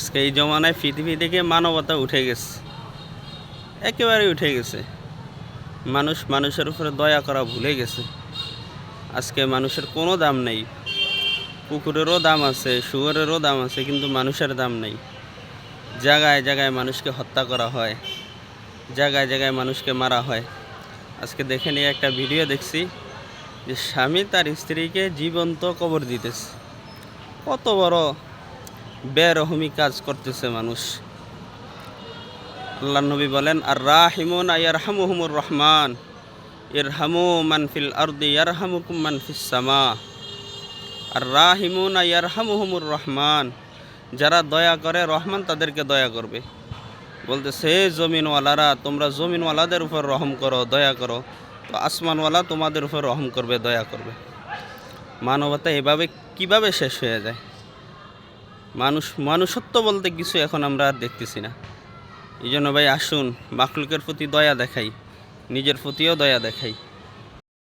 আজকে এই জমানায় পৃথিবী থেকে মানবতা উঠে গেছে। একেবারে উঠে গেছে। মানুষ মানুষের উপরে দয়া করা ভুলে গেছে। আজকে মানুষের কোনো দাম নেই। কুকুরেরও দাম আছে, শুয়োরেরও দাম আছে, কিন্তু মানুষের দাম নেই। জায়গায় জায়গায় মানুষকে হত্যা করা হয়। জায়গায় জায়গায় মানুষকে মারা হয়। আজকে দেখে নিয়ে একটা ভিডিও দেখছি যে স্বামী তার স্ত্রীকে জীবন্ত কবর দিতেছে। কত বড় বেরহমি কাজ করতেছে মানুষ। আল্লাহ নবী বলেন আর রাহিমুন আয়ার হামুহমুর রহমান, ইরহামু মানফিল আরদি, ইয়ারহামুকুম মানফিস সামা। আর রাহিমুন আয়ার হামুহমুর রহমান, যারা দয়া করে রহমান তাদেরকে দয়া করবে। বলতেছে জমিনওয়ালারা, তোমরা জমিনওয়ালাদের উপর রহম করো, দয়া করো। তো আসমানওয়ালা তোমাদের উপর রহম করবে, দয়া করবে। মানবতা এভাবে কীভাবে শেষ হয়ে যায়? মানুষ মানুষত্ব বলতে কিছু এখন আমরা আর দেখতেছি না। এই জন্য ভাই, আসুন মাকলুকের প্রতি দয়া দেখাই, নিজের প্রতিও দয়া দেখাই।